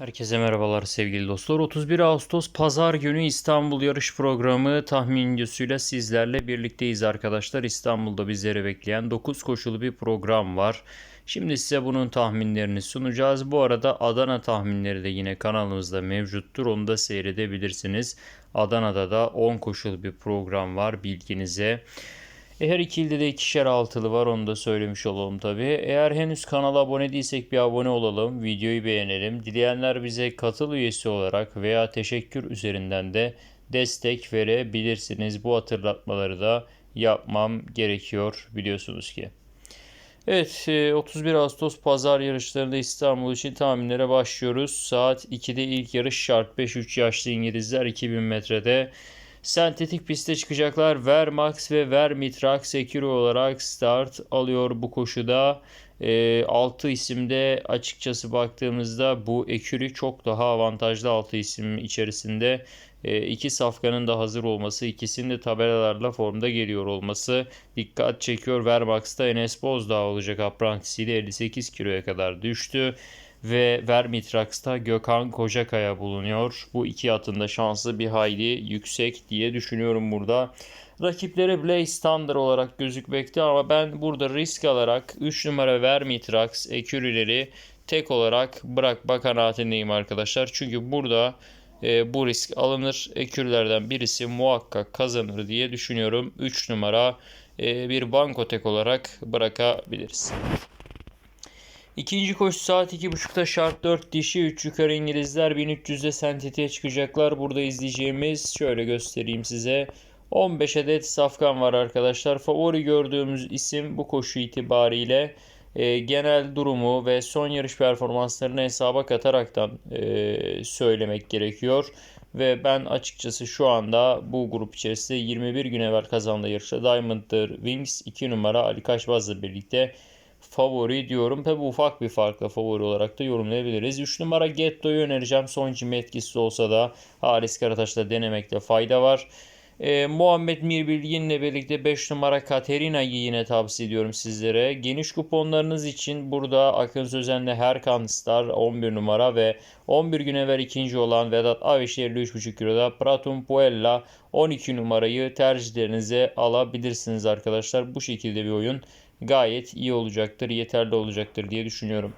Herkese merhabalar sevgili dostlar. 31 Ağustos Pazar günü İstanbul yarış programı tahmin videosuyla sizlerle birlikteyiz arkadaşlar. İstanbul'da bizleri bekleyen 9 koşulu bir program var. Şimdi size bunun tahminlerini sunacağız. Bu arada Adana tahminleri de yine kanalımızda mevcuttur. Onu da seyredebilirsiniz. Adana'da da 10 koşulu bir program var bilginize. E, Her iki ilde de ikişer altılı var onu da söylemiş olalım tabi. Eğer henüz kanala abone değilsek bir abone olalım, videoyu beğenelim. Dileyenler bize katıl üyesi olarak veya teşekkür üzerinden de destek verebilirsiniz. Bu hatırlatmaları da yapmam gerekiyor biliyorsunuz ki. Evet e, 31 Ağustos pazar yarışlarında İstanbul için tahminlere başlıyoruz. Saat 2'de ilk yarış şart 5-3 yaşlı İngilizler 2000 metrede. Sentetik piste çıkacaklar. Vermax ve Vermitrax Ekiro olarak start alıyor bu koşuda. E, 6 isimde açıkçası baktığımızda bu Ekürü çok daha avantajlı 6 isim içerisinde. E, iki safkanın da hazır olması, ikisinin de tabelalarla formda geliyor olması dikkat çekiyor. Vermax'ta Enes Bozdağ olacak aprantisiyle 58 kiloya kadar düştü ve Vermitrax'ta Gökhan Kocakaya bulunuyor. Bu iki atın da şansı bir hayli yüksek diye düşünüyorum burada. Rakipleri Blaze Thunder olarak gözükmekte ama ben burada risk alarak 3 numara Vermitrax ekürüleri tek olarak bırakma kanaatindeyim arkadaşlar. Çünkü burada e, bu risk alınır. Ekürlerden birisi muhakkak kazanır diye düşünüyorum. 3 numara e, bir banko tek olarak bırakabiliriz. İkinci koşu saat 2.30'da şart 4 dişi 3 yukarı İngilizler 1300'de sentetiğe çıkacaklar. Burada izleyeceğimiz şöyle göstereyim size. 15 adet safkan var arkadaşlar. Favori gördüğümüz isim bu koşu itibariyle e, genel durumu ve son yarış performanslarını hesaba kataraktan e, söylemek gerekiyor. Ve ben açıkçası şu anda bu grup içerisinde 21 gün evvel kazandığı yarışta Diamond'dır Wings 2 numara Ali Kaşbaz'la birlikte favori diyorum. Tabi ufak bir farkla favori olarak da yorumlayabiliriz. 3 numara Getto'yu önereceğim. Son cim etkisi olsa da Haris Karataş'la denemekte fayda var. Ee, Muhammed Mirbilgin'le birlikte 5 numara Katerina'yı yine tavsiye ediyorum sizlere. Geniş kuponlarınız için burada Akın Sözen'le Herkan Star 11 numara ve 11 gün evvel ikinci olan Vedat Aviş 53,5 kiloda Pratum Puella 12 numarayı tercihlerinize alabilirsiniz arkadaşlar. Bu şekilde bir oyun gayet iyi olacaktır, yeterli olacaktır diye düşünüyorum.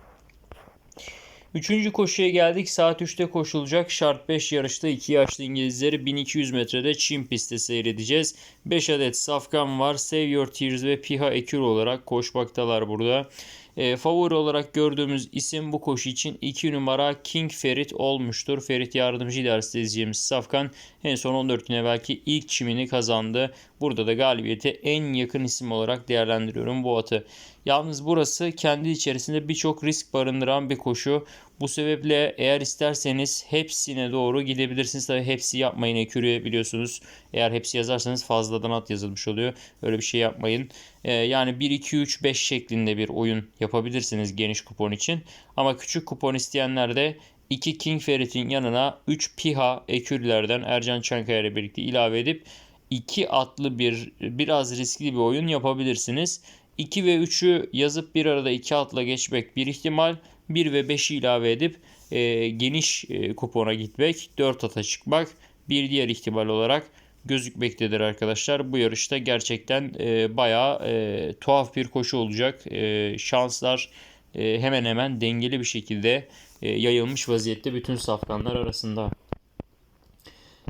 Üçüncü koşuya geldik. Saat 3'te koşulacak. Şart 5 yarışta 2 yaşlı İngilizleri 1200 metrede Çin pistte seyredeceğiz. 5 adet safkan var. Save Your Tears ve Piha Ekür olarak koşmaktalar burada. E, favori olarak gördüğümüz isim bu koşu için 2 numara King Ferit olmuştur. Ferit yardımcı idaresinde izleyeceğimiz Safkan en son 14 gün evvelki ilk çimini kazandı. Burada da galibiyete en yakın isim olarak değerlendiriyorum bu atı. Yalnız burası kendi içerisinde birçok risk barındıran bir koşu. Bu sebeple eğer isterseniz hepsine doğru gidebilirsiniz. Tabii hepsi yapmayın ekürüye biliyorsunuz. Eğer hepsi yazarsanız fazladan at yazılmış oluyor. Öyle bir şey yapmayın. Ee, yani 1, 2, 3, 5 şeklinde bir oyun yapabilirsiniz geniş kupon için. Ama küçük kupon isteyenler de 2 King Ferit'in yanına 3 Piha ekürlerden Ercan Çankaya ile birlikte ilave edip 2 atlı bir biraz riskli bir oyun yapabilirsiniz. 2 ve 3'ü yazıp bir arada 2 atla geçmek bir ihtimal. 1 ve 5'i ilave edip e, geniş e, kupona gitmek, 4 ata çıkmak bir diğer ihtimal olarak gözükmektedir arkadaşlar. Bu yarışta gerçekten e, bayağı e, tuhaf bir koşu olacak. E, şanslar e, hemen hemen dengeli bir şekilde e, yayılmış vaziyette bütün safkanlar arasında.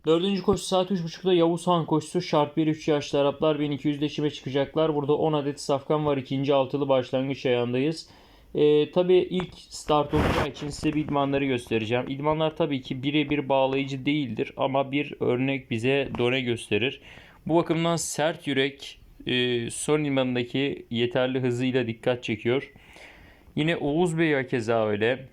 Dördüncü koşu saat 3.30'da Yavuz Han koşusu şart 1-3 yaşlı Araplar 1200'de çime çıkacaklar. Burada 10 adet safkan var. ikinci altılı başlangıç ayağındayız. Ee, tabii ilk start olacağı için size bir idmanları göstereceğim. İdmanlar tabii ki birebir bağlayıcı değildir ama bir örnek bize done gösterir. Bu bakımdan sert yürek e, son idmanındaki yeterli hızıyla dikkat çekiyor. Yine Oğuz Bey keza öyle.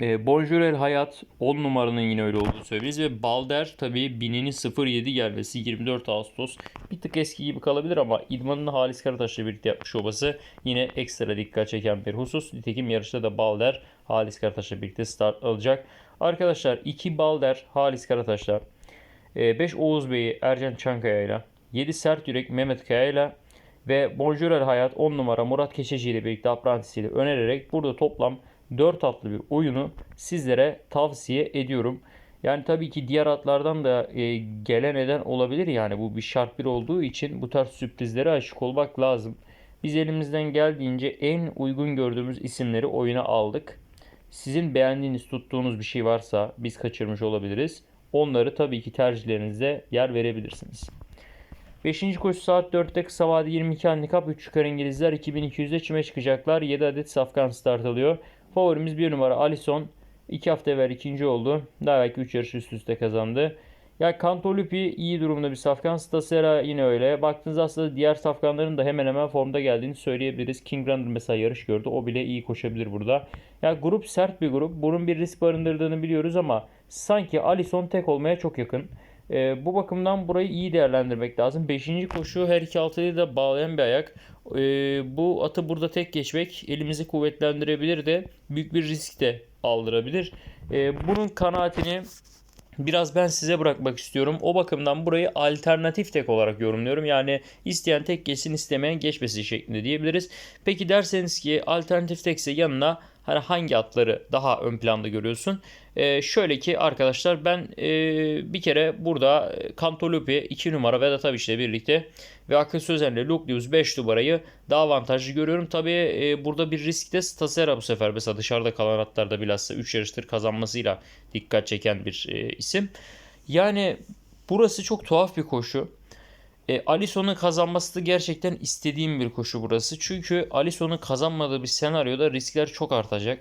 E, Bonjour El Hayat 10 numaranın yine öyle olduğunu söyleriz ve Balder tabii bininin 07 gelmesi 24 Ağustos bir tık eski gibi kalabilir ama idmanını Halis Karataş'la birlikte yapmış olması yine ekstra dikkat çeken bir husus. Nitekim yarışta da Balder Halis Karataş'la birlikte start alacak. Arkadaşlar 2 Balder Halis Karataş'la 5 Oğuz Bey'i Ercan Çankaya ile 7 Sert Yürek Mehmet Kaya ve Bonjour El Hayat 10 numara Murat Keşeci ile birlikte aprantisiyle önererek burada toplam 4 atlı bir oyunu sizlere tavsiye ediyorum. Yani tabii ki diğer atlardan da e, gelen eden olabilir yani bu bir şart bir olduğu için bu tarz sürprizlere aşık olmak lazım. Biz elimizden geldiğince en uygun gördüğümüz isimleri oyuna aldık. Sizin beğendiğiniz, tuttuğunuz bir şey varsa biz kaçırmış olabiliriz. Onları tabii ki tercihlerinize yer verebilirsiniz. 5. koşu saat 4'te kısa vade 22 handikap 3 yukarı İngilizler 2200'de çime çıkacaklar. 7 adet safkan start alıyor. Favorimiz 1 numara Alison. 2 hafta evvel ikinci oldu. Daha belki 3 yarış üst üste kazandı. Ya Cantolupi iyi durumda bir safkan. Stasera yine öyle. Baktığınızda aslında diğer safkanların da hemen hemen formda geldiğini söyleyebiliriz. King Runner mesela yarış gördü. O bile iyi koşabilir burada. Ya grup sert bir grup. Bunun bir risk barındırdığını biliyoruz ama sanki Alison tek olmaya çok yakın. E, bu bakımdan burayı iyi değerlendirmek lazım. Beşinci koşu her iki altıyı da bağlayan bir ayak. E, bu atı burada tek geçmek elimizi kuvvetlendirebilir de büyük bir risk de aldırabilir. E, bunun kanaatini biraz ben size bırakmak istiyorum. O bakımdan burayı alternatif tek olarak yorumluyorum. Yani isteyen tek geçsin istemeyen geçmesi şeklinde diyebiliriz. Peki derseniz ki alternatif tekse yanına hani hangi atları daha ön planda görüyorsun? Ee, şöyle ki arkadaşlar ben e, bir kere burada Cantolupi 2 numara Vedat Abiş ile birlikte ve Akın Sözen'le Luke Lewis 5 numarayı daha avantajlı görüyorum. Tabi e, burada bir risk de Stasera bu sefer mesela dışarıda kalan atlarda bilhassa 3 yarıştır kazanmasıyla dikkat çeken bir e, isim. Yani burası çok tuhaf bir koşu. E, Alisson'un kazanması da gerçekten istediğim bir koşu burası. Çünkü Alisson'un kazanmadığı bir senaryoda riskler çok artacak.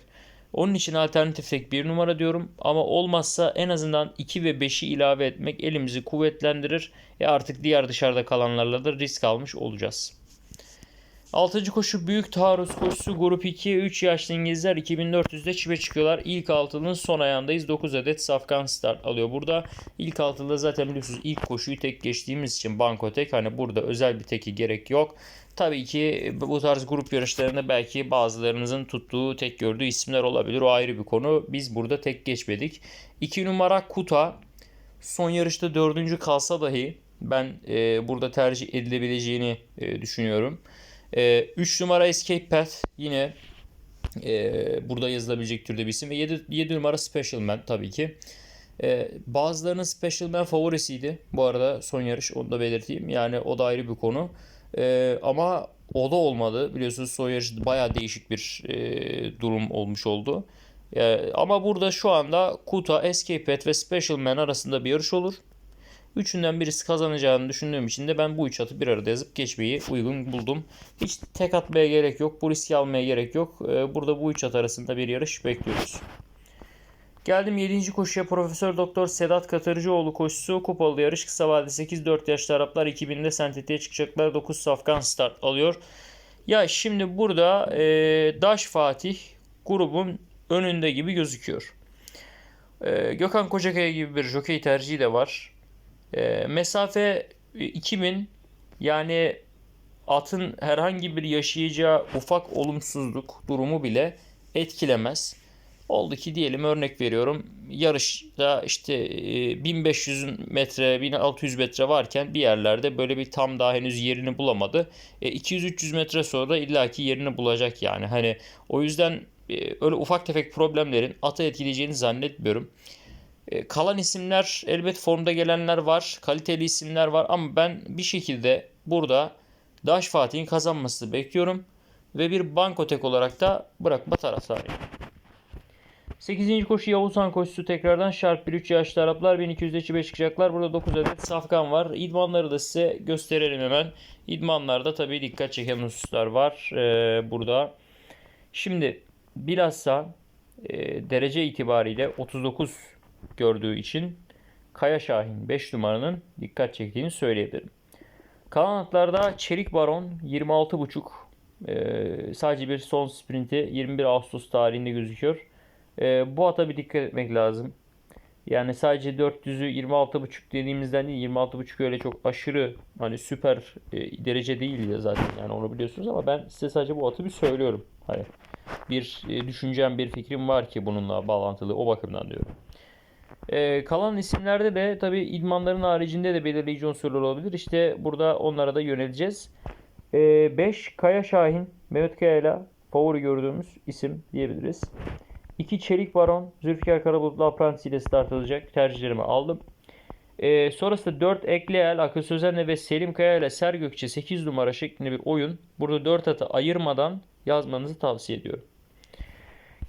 Onun için alternatif tek bir numara diyorum. Ama olmazsa en azından 2 ve 5'i ilave etmek elimizi kuvvetlendirir. E artık diğer dışarıda kalanlarla da risk almış olacağız. 6. koşu büyük taarruz koşusu grup 2 3 yaşlı İngilizler 2400'de çipe çıkıyorlar. İlk altının son ayağındayız. 9 adet safkan start alıyor burada. İlk altıda zaten biliyorsunuz ilk koşuyu tek geçtiğimiz için banko tek hani burada özel bir teki gerek yok. Tabii ki bu tarz grup yarışlarında belki bazılarınızın tuttuğu tek gördüğü isimler olabilir. O ayrı bir konu. Biz burada tek geçmedik. 2 numara Kuta son yarışta dördüncü kalsa dahi ben e, burada tercih edilebileceğini e, düşünüyorum. 3 e, numara Escape Path yine e, burada yazılabilecek türde bir isim. Ve 7, 7 numara Special Man tabii ki. E, bazılarının Special Man favorisiydi. Bu arada son yarış onu da belirteyim. Yani o da ayrı bir konu. E, ama o da olmadı. Biliyorsunuz son yarış bayağı değişik bir e, durum olmuş oldu. E, ama burada şu anda Kuta, Escape Path ve Special Man arasında bir yarış olur. Üçünden birisi kazanacağını düşündüğüm için de ben bu üç atı bir arada yazıp geçmeyi uygun buldum. Hiç tek atmaya gerek yok. Bu riski almaya gerek yok. Ee, burada bu üç at arasında bir yarış bekliyoruz. Geldim 7. koşuya Profesör Doktor Sedat Katırcıoğlu koşusu. Kupalı yarış kısa vadede 8-4 yaşlı Araplar 2000'de sentetiğe çıkacaklar. 9 safkan start alıyor. Ya şimdi burada e, Daş Fatih grubun önünde gibi gözüküyor. E, Gökhan Kocakaya gibi bir jokey tercihi de var. E, mesafe 2000 yani atın herhangi bir yaşayacağı ufak olumsuzluk durumu bile etkilemez. Oldu ki diyelim örnek veriyorum yarışta işte 1500 e, metre 1600 metre varken bir yerlerde böyle bir tam daha henüz yerini bulamadı. 200-300 e, metre sonra illaki yerini bulacak yani. Hani o yüzden e, öyle ufak tefek problemlerin atı etkileyeceğini zannetmiyorum. E, kalan isimler elbet formda gelenler var. Kaliteli isimler var ama ben bir şekilde burada Daş Fatih'in kazanmasını bekliyorum. Ve bir bankotek olarak da bırakma taraftarıyım. 8. koşu Yavuzhan koşusu tekrardan şart 1-3 yaşlı Araplar 1200'de çibe çıkacaklar. Burada 9 adet safkan var. İdmanları da size gösterelim hemen. İdmanlarda tabii dikkat çeken hususlar var ee, burada. Şimdi bilhassa e, derece itibariyle 39 gördüğü için Kaya Şahin 5 numaranın dikkat çektiğini söyleyebilirim. Kalan atlarda Çelik Baron 26.5 ee, sadece bir son sprinti 21 Ağustos tarihinde gözüküyor. Ee, bu ata bir dikkat etmek lazım. Yani sadece 400'ü 26.5 dediğimizden değil 26.5 öyle çok aşırı hani süper e, derece değil ya zaten yani onu biliyorsunuz ama ben size sadece bu atı bir söylüyorum. Hani bir e, düşüncem bir fikrim var ki bununla bağlantılı o bakımdan diyorum. Ee, kalan isimlerde de tabi idmanların haricinde de belirleyici unsurlar olabilir. İşte burada onlara da yöneleceğiz. 5 ee, Kaya Şahin, Mehmet Kaya ile favori gördüğümüz isim diyebiliriz. 2 Çelik Baron, Zülfikar Karabulutlu Apprentice ile start alacak. Tercihlerimi aldım. Ee, sonrasında 4 Ekleyel, Akıl Sözenle ve Selim Kaya ile Ser Gökçe 8 numara şeklinde bir oyun. Burada 4 atı ayırmadan yazmanızı tavsiye ediyorum.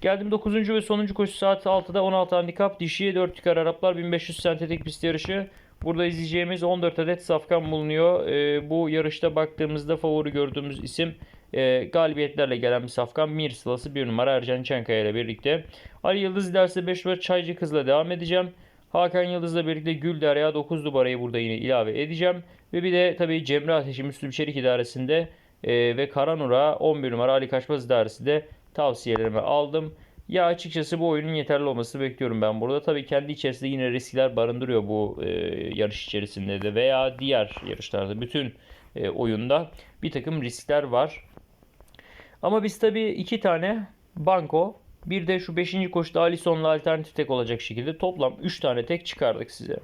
Geldim 9. ve sonuncu koşu saat 6'da 16 handikap dişiye 4 tükar Araplar 1500 sentetik pist yarışı. Burada izleyeceğimiz 14 adet safkan bulunuyor. Ee, bu yarışta baktığımızda favori gördüğümüz isim e, galibiyetlerle gelen bir safkan. Mir sılası 1 numara Ercan Çankaya ile birlikte. Ali Yıldız derse 5 numara Çaycı Kız'la devam edeceğim. Hakan Yıldız'la birlikte Gül Derya 9 numarayı burada yine ilave edeceğim. Ve bir de tabii Cemre Ateşi Müslüm Çelik idaresinde e, ve Karanur'a 11 numara Ali Kaçmaz idaresi de tavsiyelerimi aldım. Ya açıkçası bu oyunun yeterli olmasını bekliyorum ben burada. Tabii kendi içerisinde yine riskler barındırıyor bu e, yarış içerisinde de veya diğer yarışlarda bütün e, oyunda bir takım riskler var. Ama biz tabii iki tane banko bir de şu 5. koşuda Alisson'la alternatif tek olacak şekilde toplam 3 tane tek çıkardık size.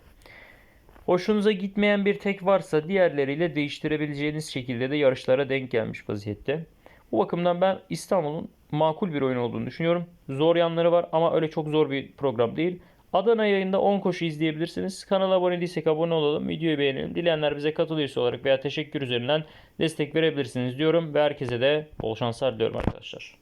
Hoşunuza gitmeyen bir tek varsa diğerleriyle değiştirebileceğiniz şekilde de yarışlara denk gelmiş vaziyette. Bu bakımdan ben İstanbul'un makul bir oyun olduğunu düşünüyorum. Zor yanları var ama öyle çok zor bir program değil. Adana yayında 10 koşu izleyebilirsiniz. Kanala abone değilsek abone olalım. Videoyu beğenelim. Dileyenler bize katıl üyesi olarak veya teşekkür üzerinden destek verebilirsiniz diyorum. Ve herkese de bol şanslar diliyorum arkadaşlar.